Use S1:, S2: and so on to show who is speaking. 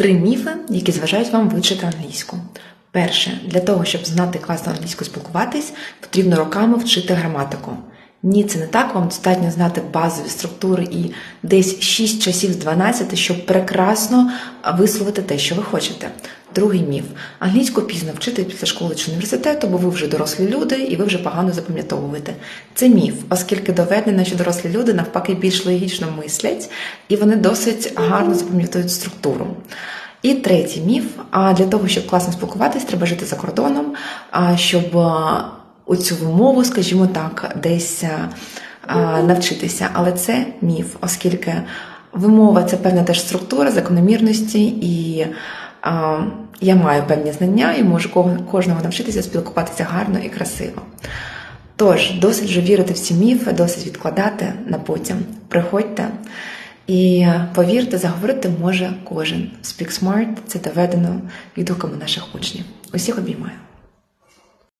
S1: Три міфи, які зважають вам вивчити англійську. Перше, для того, щоб знати класно англійську спілкуватись, потрібно роками вчити граматику. Ні, це не так. Вам достатньо знати базові структури і десь 6 часів з 12, щоб прекрасно висловити те, що ви хочете. Другий міф: англійську пізно вчити після школи чи університету, бо ви вже дорослі люди і ви вже погано запам'ятовуєте. Це міф, оскільки доведено, що дорослі люди навпаки більш логічно мислять і вони досить гарно запам'ятовують структуру. І третій міф: а для того, щоб класно спілкуватись, треба жити за кордоном, а щоб а, у цю мову, скажімо так, десь а, навчитися. Але це міф, оскільки вимова це певна теж структура, закономірності, і я маю певні знання і можу кожного навчитися спілкуватися гарно і красиво. Тож, досить вже вірити в ці міфи, досить відкладати на потім. Приходьте і повірте, заговорити може кожен. Speak Smart – це доведено відгуками наших учнів. Усіх обіймаю.